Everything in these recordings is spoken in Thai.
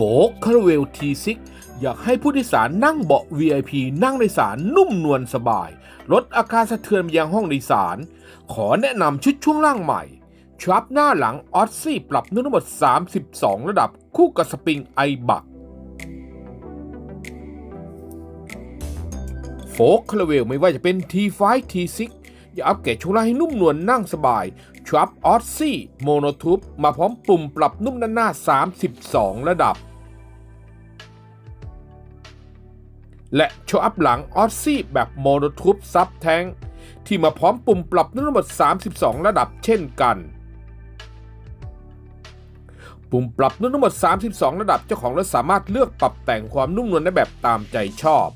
โฟกคาราเวลทีซิกอยากให้ผู้โดยสารนั่งเบาะ VIP นั่งโดยสารนุ่มนวลสบาย ลดอาการสะเทือนไปยังห้องโดยสาร ขอแนะนำชุดช่วงล่างใหม่ชรับหน้าหลังออสซี่ปรับนุ่มทั้งหมด 32 ระดับคู่กับสปริงไอบักโฟกคาราเวลไม่ว่าจะเป็น T5 T6 อย่าอัปเกรดช่วงล่างให้นุ่มนวลนั่งสบายทรัพออสซี่โมโนทูปมาพร้อมปุ่มปรับนุ่มด้านหน้า 32 ระดับ และโชว์อัพหลังออสซี่แบบโมโนทูปซับแทงที่มาพร้อมปุ่มปรับนุ่มทั้งหมด 32 ระดับเช่นกัน ปุ่มปรับนุ่มทั้งหมด 32 ระดับเจ้าของรถสามารถเลือกปรับแต่งความนุ่มนวลได้แบบตามใจชอบ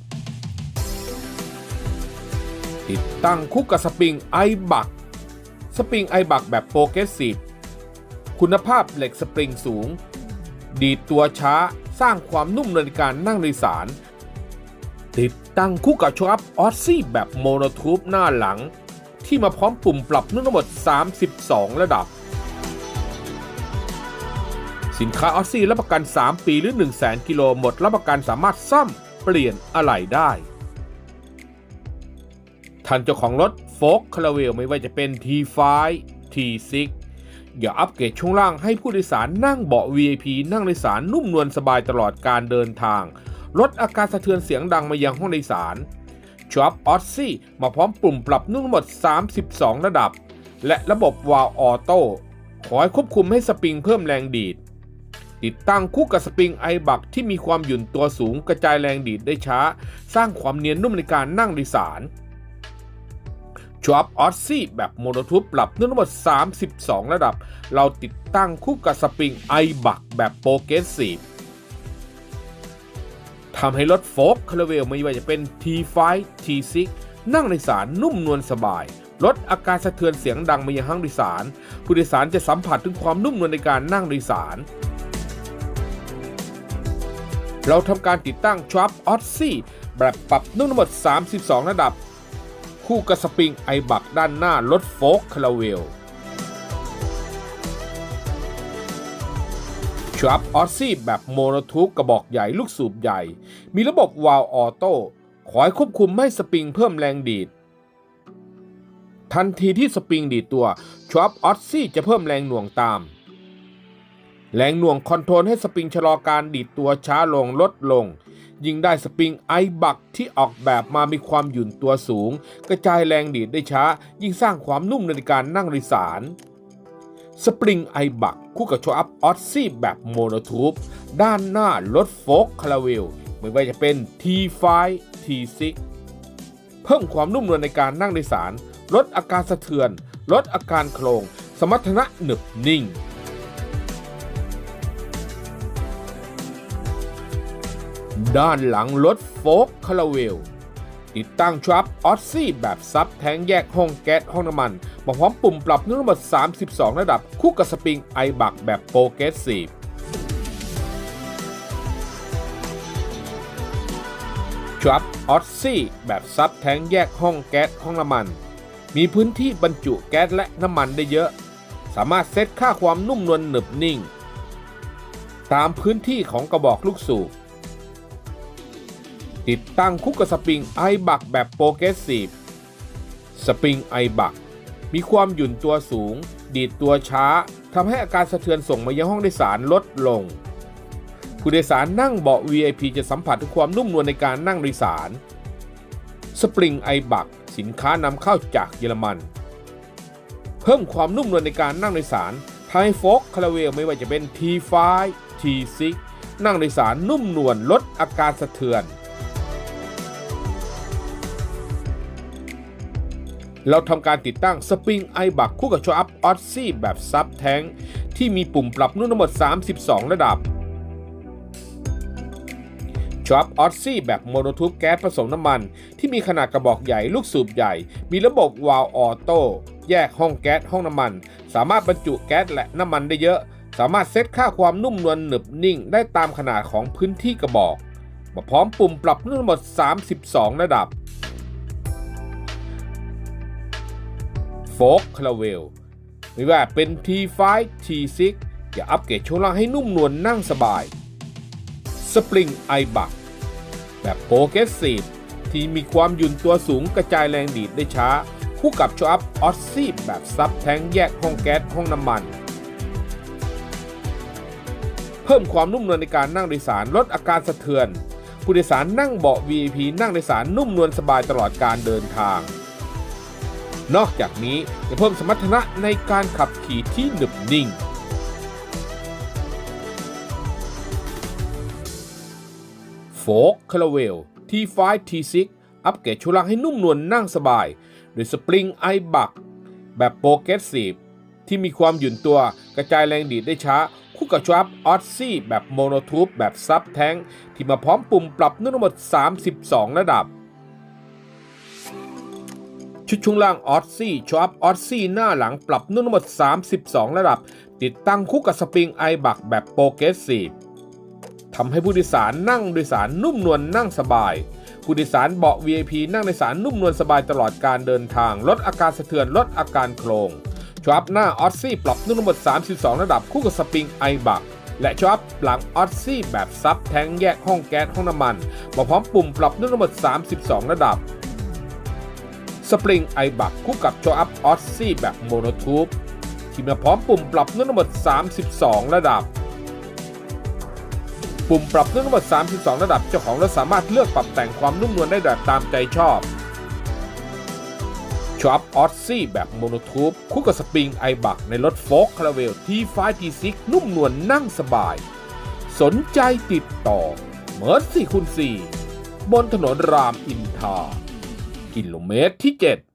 ติดตั้งคู่กับสปริงไอบัก สปริงไอบักแบบโปรเกรสซีฟคุณภาพเหล็กสปริงสูง ดีดตัวช้าสร้างความนุ่มนวลในการนั่งโดยสาร ติดตั้งคู่กับโชอัพออสซี่แบบโมโนทูปหน้าหลัง ที่มาพร้อมปุ่มปรับนุ่มทั้งหมด 32 ระดับ สินค้าออสซี่รับประกัน 3 ปีหรือ1 0 0 0 0 0กิโลหมดรับประกันสามารถซ่อมเปลี่ยนอะไหล่ได้ท่านเจ้าของรถโฟกคาราเวลไม่ว่าจะเป็น T5 T6 อย่าอัปเกรดช่วงล่างให้ผู้โดยสารนั่งเบาะ VIP นั่งโดยสารนุ่มนวลสบายตลอดการเดินทาง ลดอาการสะเทือนเสียงดังมายังห้องโดยสารช็อปออสซี่มาพร้อมปุ่มปรับนุ่มทั้งหมด 32 ระดับ และระบบวาล์วออโต้ขอให้ควบคุมให้สปริงเพิ่มแรงดีด ติดตั้งคู่กับสปริงไอบักที่มีความหยุ่นตัวสูงกระจายแรงดีดได้ช้า สร้างความเนียนนุ่มในการนั่งโดยสารชอปออสซี่แบบโมโนทูปปรับนุ่มทั้งหมด 32 ระดับ เราติดตั้งคู่กับสปริงไอบักแบบโปรเกรสซีฟ ทำให้รถโฟกคาราเวลไม่ว่าจะเป็น T5 T6 นั่งในสารนุ่มนวลสบาย ลดอาการสะเทือนเสียงดังมายังห้องโดยสาร ผู้โดยสารจะสัมผัสถึงความนุ่มนวลในการนั่งโดยสาร เราทำการติดตั้งชอปออสซี่แบบปรับนุ่มทั้งหมด 32 ระดับ คู่กับสปริงไอบักด้านหน้ารถโฟกคาราเวล ชับออสซี่แบบโมโนทูปกระบอกใหญ่ลูกสูบใหญ่ มีระบบวาล์วออโต้ขอให้ควบคุมให้สปริงเพิ่มแรงดีด ทันทีที่สปริงดีดตัวชับออสซี่จะเพิ่มแรงหน่วงตาม แรงหน่วงคอนโทรลให้สปริงชะลอการดีดตัวช้าลงลดลง ยิ่งได้สปริงไอบักที่ออกแบบมามีความหยุ่นตัวสูง กระจายแรงดีดได้ช้า ยิ่งสร้างความนุ่มในการนั่งโดยสาร สปริงไอบักคู่กับโชว์อัพออสซี่แบบโมโนทูปด้านหน้ารถโฟกคาราเวลไม่ว่าจะเป็น T5 T6 เพิ่มความนุ่มนวลในการนั่งโดยสาร ลดอาการสะเทือน ลดอาการโครง สมรรถนะหนึบนิ่ง ด้านหลังรถโฟกคาราเวลติดตั้งทรัพออสซี่แบบซับแทงแยกห้องแก๊สห้องน้ำมัน มาพร้อมปุ่มปรับนุ่มทั้งหมด 32 ระดับคู่กับสปริงไอบักแบบโปรเกรสซีฟทรัพออสซี่แบบซับแทงแยกห้องแก๊สห้องน้ำมัน มีพื้นที่บรรจุแก๊สและน้ำมันได้เยอะ สามารถเซตค่าความนุ่มนวลหนึบนิ่ง ตามพื้นที่ของกระบอกลูกสูบติดตั้งคู่กับสปริงไอบักแบบโปรเกรสซีฟสปริงไอบัก มีความหยุ่นตัวสูง ดีดตัวช้าทำให้อาการสะเทือนส่งมายังห้องโดยสารลดลง ผู้โดยสารนั่งเบาะ VIP จะสัมผัสถึงความนุ่มนวลในการนั่งโดยสาร สปริงไอบักสินค้านำเข้าจากเยอรมัน เพิ่มความนุ่มนวลในการนั่งโดยสารทำให้โฟกคาราเวลไม่ว่าจะเป็น T5 T6 นั่งโดยสารนุ่มนวลลดอาการสะเทือน เราทำการติดตั้งสปริงไอบักคู่กับโชว์อัพออสซี่แบบซับแทงที่มีปุ่มปรับนุ่มทั้งหมด 32 ระดับโชว์อัพออสซี่แบบโมโนทูปแก๊สผสมน้ำมัน ที่มีขนาดกระบอกใหญ่ลูกสูบใหญ่ มีระบบวาล์วออโต้แยกห้องแก๊สห้องน้ำมัน สามารถบรรจุแก๊สและน้ำมันได้เยอะ สามารถเซตค่าความนุ่มนวลหนึบนิ่ง ได้ตามขนาดของพื้นที่กระบอก มาพร้อมปุ่มปรับนุ่มทั้งหมด 32 ระดับ โฟกคาราเวลไม่ว่าเป็น T5 T6 อย่าอัปเกรดช่วงล่างให้นุ่มนวลนั่งสบาย สปริงไอบักแบบโปรเกรสซีฟที่มีความหยุ่นตัวสูงกระจายแรงดีดได้ช้า คู่กับโชอัพออสซี่แบบซับแทงแยกห้องแก๊สห้องน้ำมัน เพิ่มความนุ่มนวลในการนั่งโดยสารลดอาการสะเทือน ผู้โดยสารนั่งเบาะ VIP นั่งโดยสารนุ่มนวลสบายตลอดการเดินทาง นอกจากนี้ยังเพิ่มสมรรถนะในการขับขี่ที่หนึบนิ่ง โฟกคาราเวล T5 T6 อัปเกรดชุลังให้นุ่มนวลนั่งสบายโดยสปริงไอบักแบบโปรเกรสซีฟที่มีความหยุ่นตัวกระจายแรงดีดได้ช้า คู่กับชวับออสซี่แบบโมโนทูปแบบซับแท้ง ที่มาพร้อมปุ่มปรับนุ่มทั้งหมด 32 ระดับ ชุดช่วงล่างออสซี่ชวับออสซี่หน้าหลังปรับนุ่มทั้งหมด 32 ระดับ ติดตั้งคู่กับสปริงไอบักแบบโปรเกรสซีฟทำให้ผู้โดยสารนั่งโดยสารนุ่มนวลนั่งสบาย ผู้โดยสารเบาะ VIP นั่งโดยสารนุ่มนวลสบายตลอดการเดินทาง ลดอาการสะเทือนลดอาการโครงชวับหน้าออสซี่ปรับนุ่มทั้งหมด 32 ระดับคู่กับสปริงไอบักและชวับหลังออสซี่แบบซับแทงแยกห้องแก๊สห้องน้ำมันมาพร้อมปุ่มปรับนุ่มทั้งหมด 32 ระดับ สปริงไอบักคู่กับโชวับออสซี่แบบโมโนทูปที่มาพร้อมปุ่มปรับนุ่มทั้งหมด 32 ระดับ ปุ่มปรับนุ่มทั้งหมด 32 ระดับ เจ้าของรถสามารถเลือกปรับแต่งความนุ่มนวลได้แบบตามใจชอบชอปออสซี่แบบโมโนทูปคู่กับสปริงไอบักในรถโฟกคาราเวลที่ 5T6 นุ่มนวลนั่งสบาย สนใจติดต่อเมิร์ด4คูณ4บนถนนรามอินทรา กิโลเมตรที่ 7